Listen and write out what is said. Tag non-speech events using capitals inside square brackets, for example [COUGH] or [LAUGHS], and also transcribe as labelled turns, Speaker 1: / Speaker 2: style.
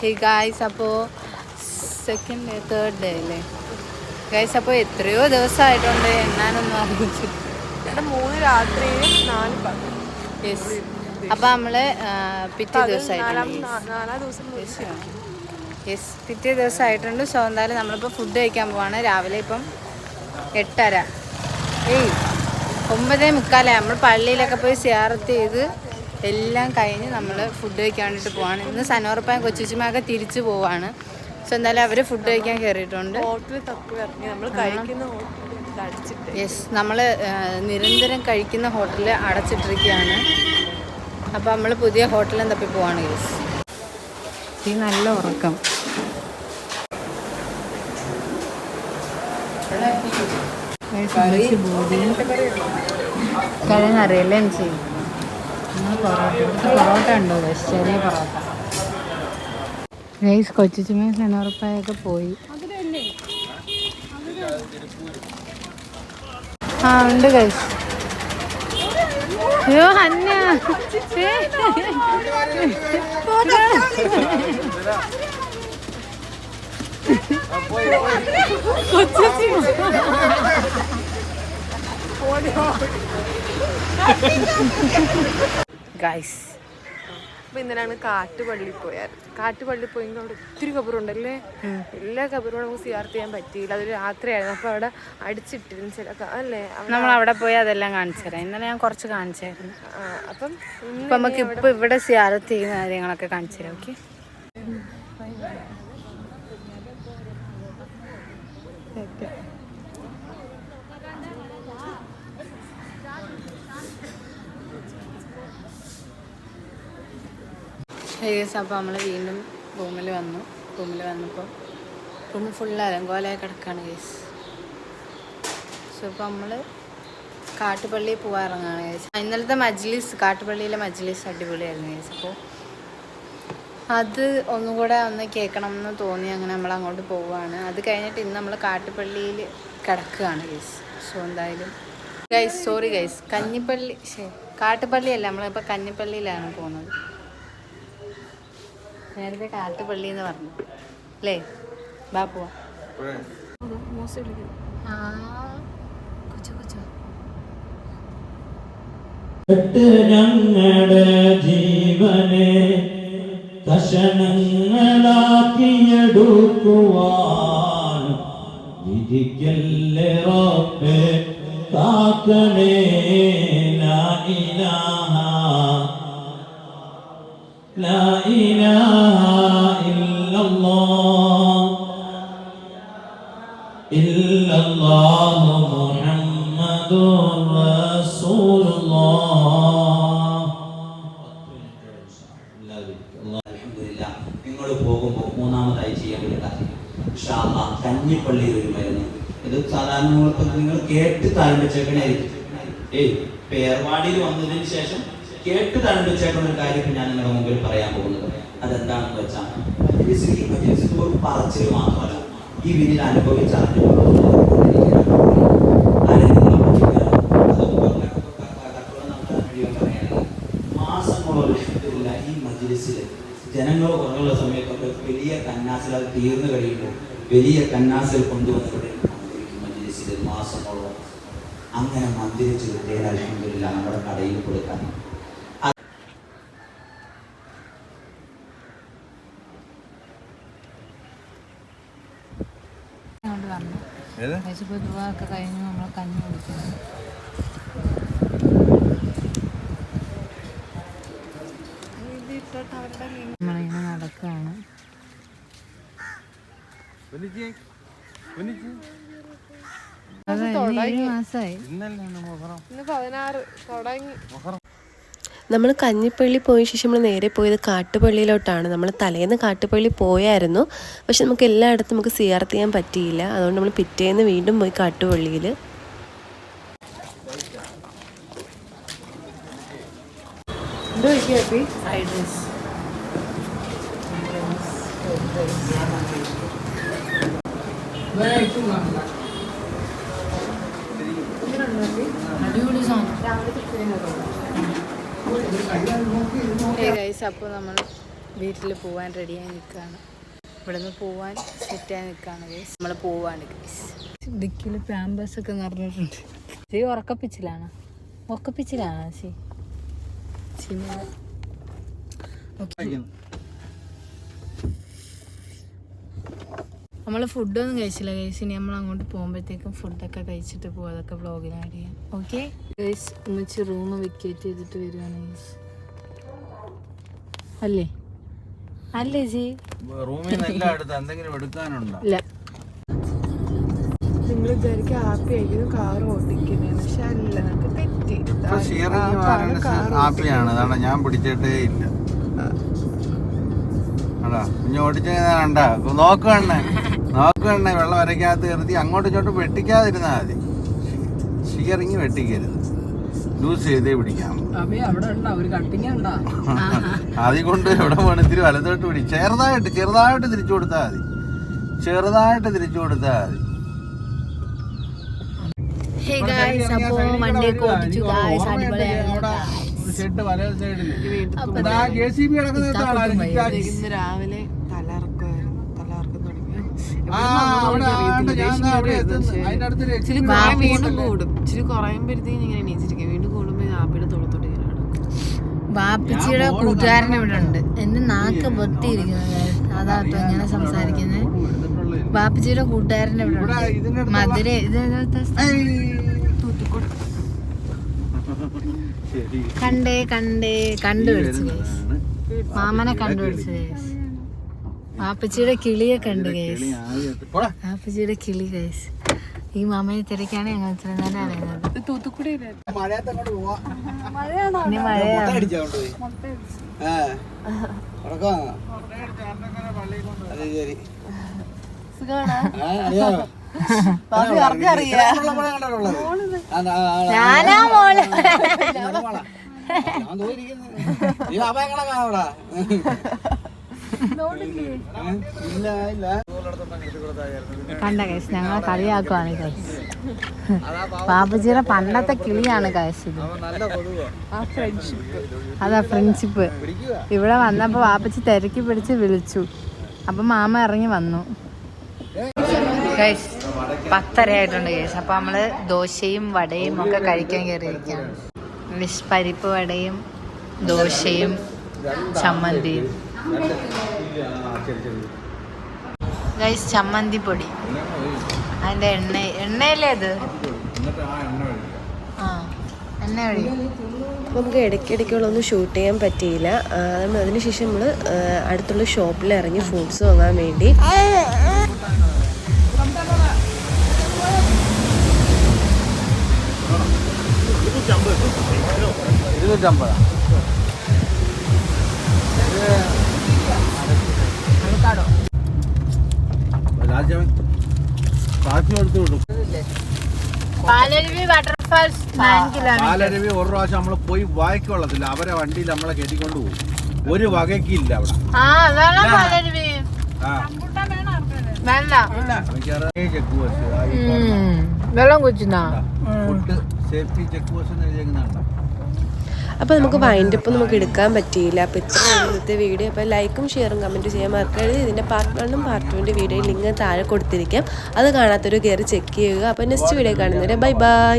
Speaker 1: ഹേ guys അപ്പോൾ second day third day അല്ലേ? Guys അപ്പോൾ എത്രയോ ദിവസമായിട്ടുണ്ട് എണ്ണാനൊന്നും അറിയിച്ചിട്ട്
Speaker 2: മൂന്ന് രാത്രി നാല്
Speaker 1: യെസ് അപ്പോൾ നമ്മൾ പിറ്റേ ദിവസമായിട്ടുണ്ട്. യെസ് പിറ്റേ ദിവസമായിട്ടുണ്ട്. സോ എന്തായാലും നമ്മളിപ്പോൾ ഫുഡ് കഴിക്കാൻ പോവാണ്. രാവിലെ ഇപ്പം എട്ടര. ഏയ് ഒമ്പതേ മുക്കാലേ നമ്മൾ പള്ളിയിലൊക്കെ പോയി സിയാറത്ത് ചെയ്ത് എല്ലാം കഴിഞ്ഞ് നമ്മൾ ഫുഡ് കഴിക്കാൻ വേണ്ടിയിട്ട് പോവാണ്. ഇന്ന് സനോർപ്പായ കൊച്ചുച്ചുമ്മയൊക്കെ തിരിച്ചു പോവാണ്. സോ എന്തായാലും അവർ ഫുഡ് കഴിക്കാൻ കയറിയിട്ടുണ്ട്
Speaker 2: ഹോട്ടലിൽ തപ്പി ഇറങ്ങി. നമ്മൾ കഴിക്കുന്ന ഹോട്ടലിൽ അടിച്ചിട്ട്
Speaker 1: യെസ് നമ്മൾ നിരന്തരം കഴിക്കുന്ന ഹോട്ടൽ അടച്ചിട്ടിരിക്കുകയാണ് അപ്പോൾ നമ്മൾ പുതിയ ഹോട്ടലിൽ തപ്പി പോവാണ് യെസ് ഈ നല്ല ഉറക്കം. കിഴങ്ങറിയല്ലേ എനിക്ക് നമ്മൾ പൊറോട്ട ഇവിടുത്തെ പൊറോട്ട. ഉണ്ടോ? ചെറിയ പൊറോട്ട. ഗൈസ് കൊച്ചുച്ചുമ്മ സെനോറപ്പായൊക്കെ പോയി. ആ ഉണ്ട് ഗൈസ് അയ്യോ അന്ന ഏ. ഗൈസ്
Speaker 2: അപ്പൊ ഇന്നലാണ് കാട്ടുപള്ളി പോയായിരുന്നു കാട്ടുപള്ളി പോയെങ്കിൽ അവിടെ ഒത്തിരി കബറുണ്ടല്ലേ? എല്ലാ കബറും നമുക്ക് സിയാർത്ത് ചെയ്യാൻ പറ്റിയില്ല. അതൊരു രാത്രിയായിരുന്നു അപ്പൊ അവിടെ അടിച്ചിട്ടിരുന്നു ചില അല്ലേ?
Speaker 1: നമ്മൾ അവിടെ പോയി അതെല്ലാം കാണിച്ചു തരാം. ഇന്നലെ ഞാൻ കുറച്ച് കാണിച്ചായിരുന്നു.
Speaker 2: അപ്പം
Speaker 1: നമുക്ക് ഇപ്പൊ ഇവിടെ സിയാറത്ത് ചെയ്യുന്ന കാര്യങ്ങളൊക്കെ കാണിച്ചു തരാം. ഓക്കെ ഏകദേശം അപ്പോൾ നമ്മൾ വീണ്ടും റൂമിൽ വന്നു. റൂമിൽ വന്നപ്പോൾ റൂം ഫുൾ അലങ്കോലായി കിടക്കുകയാണ് കേസ് സോ അപ്പോൾ നമ്മൾ കാട്ടുപള്ളിയിൽ പോകാൻ ഇറങ്ങുകയാണ് കേസ് ഇന്നലത്തെ മജ്ലിസ് കാട്ടുപള്ളിയിലെ മജ്ലിസ് അടിപൊളിയായിരുന്നു കേസ് അപ്പോൾ അത് ഒന്നും കൂടെ ഒന്ന് കേൾക്കണം എന്ന് തോന്നി അങ്ങനെ നമ്മൾ അങ്ങോട്ട് പോവുകയാണ് അത് കഴിഞ്ഞിട്ട് ഇന്ന് നമ്മൾ കാട്ടുപള്ളിയിൽ കിടക്കുകയാണ് കേസ് സോ എന്തായാലും ഗൈസ് സോറി ഗൈസ് കഞ്ഞിപ്പള്ളി ശരി കാട്ടുപള്ളിയല്ല. നമ്മളിപ്പോൾ കഞ്ഞിപ്പള്ളിയിലാണ് പോകുന്നത്. നേരത്തെ കാലത്ത് പള്ളി എന്ന് പറഞ്ഞു. അല്ലേ? ബാപ്പു പോവാം. ആ കൊച്ചു കൊച്ചു.
Speaker 3: ഞങ്ങളുടെ ജീവനെ കഷണങ്ങളാക്കിയെടുക്കുവാൻ വിധിക്കല്ലേ റബ്ബേ? കാക്കണേ ലാ ഇലാഹ ലാ ഇലാഹ. ഇല്ലല്ലാഹ് ഇല്ലല്ലാഹു മുഹമ്മദുർ റസൂലുള്ളാഹ്
Speaker 4: അൽഹംദുലില്ലാ. നിങ്ങൾ പോകുമ്പോൾ മൂന്നാമതായി ചെയ്യാൻ വേണ്ടി കാര്യം കഞ്ഞിപ്പള്ളിയിൽ ഒരു മരുന്ന്. ഇത് സാധാരണ നിങ്ങൾ കേട്ട് താഴ്ചേക്കണായിരിക്കും ഏയ് പേർവാടിയിൽ വന്നതിന് ശേഷം കേട്ട് താഴ്ചേക്കണ ഒരു കാര്യം ഞാൻ നിങ്ങളുടെ മുമ്പിൽ പറയാൻ പോകുന്നത്. അതെന്താണെന്ന് വെച്ചാൽ ഈ മജ്ലിസിൽ ഒരു പറച്ചിൽ മാത്രമല്ല. ഈ വിനിൽ അനുഭവിച്ച മജ്ലിസിൽ ജനങ്ങൾ കുറവുള്ള സമയത്തൊക്കെ വലിയ കന്നാസിൽ അത് തീർന്നു കഴിയുമ്പോൾ വലിയ കന്നാസിൽ കൊണ്ടുവന്ന് ഇവിടെ മാസങ്ങളോ അങ്ങനെ മന്ത്രിച്ച് കിട്ടിയാൽ അലഹമില്ല നമ്മുടെ കടയിൽ കൊടുക്കാൻ
Speaker 1: അങ്ങോട്ട് വന്നു കഴിച്ചപ്പോൾ ദുവാക്കെ കഴിഞ്ഞ് നമ്മൾ കഞ്ഞി
Speaker 2: കുടിക്കുന്നത്
Speaker 1: നമ്മളിങ്ങനെ നടക്കുകയാണ് ഏഴ് മാസമായി
Speaker 2: ഇന്ന് പതിനാറ്. തുടങ്ങി.
Speaker 5: നമ്മൾ കഞ്ഞിപ്പള്ളി പോയ ശേഷം നമ്മൾ നേരെ പോയത് കാട്ടുപള്ളിയിലോട്ടാണ്. നമ്മൾ തലേന്ന് കാട്ടുപള്ളി പോയായിരുന്നു. പക്ഷെ നമുക്ക് എല്ലായിടത്തും നമുക്ക് സിയാർത്ത് ചെയ്യാൻ പറ്റിയില്ല. അതുകൊണ്ട് നമ്മൾ പിറ്റേന്ന് വീണ്ടും പോയി കാട്ടുപള്ളിയിൽ.
Speaker 1: ഫ്രൈഡ് റൈസ് അടിപൊളി സാധനം. ഗൈസ് അപ്പോൾ നമ്മൾ വീട്ടിൽ പോവാൻ റെഡിയായി നിൽക്കുകയാണ് ഇവിടെ നിന്ന് പോവാൻ സെറ്റായി നിൽക്കുകയാണ് ഗൈസ് നമ്മൾ പോവാണ് ഗൈസ് ഡിക്കിൽ പാമ്പേഴ്സ് ഒക്കെ നിറഞ്ഞിട്ടുണ്ട്. ചേ ഉറക്കപ്പിച്ചിലാണ്? ഉറക്കപ്പിച്ചിലാണ് ശരി? നമ്മൾ ഫുഡൊന്നും കഴിച്ചില്ല കഴിച്ച് ഇനി നമ്മൾ അങ്ങോട്ട് പോകുമ്പോഴത്തേക്കും ഫുഡൊക്കെ കഴിച്ചിട്ട് പോകും അതൊക്കെ വ്ളോഗിൽ ആഡ് ചെയ്യാം. ഓക്കെ ഗൈസ് ഉമ്മച്ച് റൂം വെക്കേറ്റ് ചെയ്തിട്ട് വരുവാണ് ഗൈസ് അല്ലേ? അല്ലേ ജി? ഇല്ല.
Speaker 2: നിങ്ങൾ വിചാരിക്കും ഹാപ്പി ആയിരിക്കും കാർ ഓടിക്കുന്നത് പക്ഷെ അല്ല നമുക്ക് തെറ്റി.
Speaker 6: ഹാപ്പിയാണ് അതാണ് ഞാൻ പിടിച്ചിട്ടേ ഇല്ല. ഓടിച്ചാ നോക്കണ്ണേ നോക്കണ്ണേ വെള്ളം അരയ്ക്കകത്ത് കയറി അങ്ങോട്ടും ഇങ്ങോട്ടും വെട്ടിക്കാതിരുന്നാൽ മതി. ഷിയറിങ് വെട്ടിക്കരുത്. ലൂസ് ചെയ്തേ പിടിക്കാം. അതുകൊണ്ട് [LAUGHS] എവിടെ വേണം? ഇത്തിരി വലത്തോട്ട് പിടി. ചെറുതായിട്ട് ചെറുതായിട്ട് തിരിച്ചു കൊടുത്താൽ മതി. ചെറുതായിട്ട് തിരിച്ചു കൊടുത്താൽ മതി.
Speaker 1: ഹേ
Speaker 2: വീണ്ടും കൂടും. ഇച്ചിരി കുറയുമ്പോഴത്തേക്കും ഇങ്ങനെ എണീച്ചിരിക്കും. വീണ്ടും കൂടുമ്പോൾ ആപ്പിയുടെ തൊളത്തോട്ട് ഇങ്ങനെ കിടക്കും
Speaker 1: വാപ്പിച്ചിയുടെ കൂട്ടുകാരൻ ഇവിടെ ഉണ്ട് എന്റെ നാക്ക് പൊത്തിയിരിക്കുന്നത് അതാട്ടോ ഇങ്ങനെ സംസാരിക്കുന്നത് ബാപ്പിച്ചിയുടെ കൂട്ടുകാരൻ ഇവിടെ ഉണ്ട്. മധുര ഇത്. കണ്ടേ കണ്ടേ. കണ്ടുപിടിച്ചു മാമനെ കണ്ടുപിടിച്ചു ഗൈസ് വാപ്പച്ചിയുടെ കിളിയെ കണ്ടു ഗൈസ് ആപ്പച്ചിയുടെ. കിളി ഗൈസ് ഈ മാമയെ തിരക്കാണ് ഞങ്ങൾ ഇത്ര നേരം അറിയുന്നത്
Speaker 2: തൂത്തുക്കുടി.
Speaker 1: ഇനി മഴയാണ്. ഞാനാ
Speaker 6: മോൾ. ഞാൻ തോന്നിയിരിക്കുന്നു. നീ ഇല്ല ഇല്ല
Speaker 1: കണ്ട കേസ് ഞങ്ങളെ കളിയാക്കുവാണ് കേസ് ബാബുജിയുടെ പണ്ടത്തെ കിളിയാണ്
Speaker 2: കേസ്
Speaker 1: അതാ ഫ്രണ്ട്ഷിപ്പ് ഇവിടെ വന്നപ്പോൾ വാപ്പച്ചി തിരക്കി പിടിച്ച് വിളിച്ചു. അപ്പം മാമ ഇറങ്ങി വന്നു. പത്തര ആയിട്ടുണ്ട് ഗൈസ് അപ്പം നമ്മൾ ദോശയും വടയും ഒക്കെ കഴിക്കാൻ കയറിയിരിക്കുകയാണ്. വിഷ് പരിപ്പ് വടയും ദോശയും ചമ്മന്തിയും. ഗൈസ് ചമ്മന്തി പൊടി. അതിന്റെ എണ്ണ എണ്ണയല്ലേ അത്?
Speaker 6: നമുക്ക് ആ എണ്ണ
Speaker 5: നമുക്ക് ഇടയ്ക്കിടയ്ക്കുള്ളൊന്നും ഷൂട്ട് ചെയ്യാൻ പറ്റിയില്ല. അതിനുശേഷം നമ്മൾ അടുത്തുള്ള ഷോപ്പിൽ ഇറങ്ങി ഫ്രൂട്ട്സ് വാങ്ങാൻ വേണ്ടി.
Speaker 6: ഇരുന്നൂറ്റമ്പതാ. കാശി കൊടുത്തു വിടും
Speaker 1: പാലരുവി വാട്ടർഫാൾസ്
Speaker 6: ഒരു പ്രാവശ്യം നമ്മൾ പോയി വായിക്ക് കൊള്ളത്തില്ല. അവരെ വണ്ടിയിൽ നമ്മളെ കെട്ടിക്കൊണ്ട് പോകും. ഒരു വകയ്ക്കില്ല അവിടെ.
Speaker 1: വെള്ളം കുച്ചുന്നാ
Speaker 6: ഫുഡ് സേഫ്റ്റി ചെക്ക് പോസ്റ്റ് എഴുതിയേക്കുന്നുണ്ടോ
Speaker 5: അപ്പോൾ നമുക്ക് വൈൻഡ് അപ്പ് നമുക്ക് എടുക്കാൻ പറ്റിയില്ല. അപ്പോൾ ഇത്ര ഇന്നത്തെ വീഡിയോ അപ്പോൾ ലൈക്കും ഷെയറും കമന്റും ചെയ്യാൻ മറക്കരുത്. ഇതിന്റെ പാർട്ട് വണ്ണും പാർട്ട് ടുവിന്റെ വീഡിയോ ലിങ്ക് താഴെ കൊടുത്തിരിക്കാം. അത് കാണാത്തൊരു കയറി ചെക്ക് ചെയ്യുക. അപ്പോൾ നെക്സ്റ്റ് വീഡിയോ കാണുന്നവരെ ബൈ ബൈ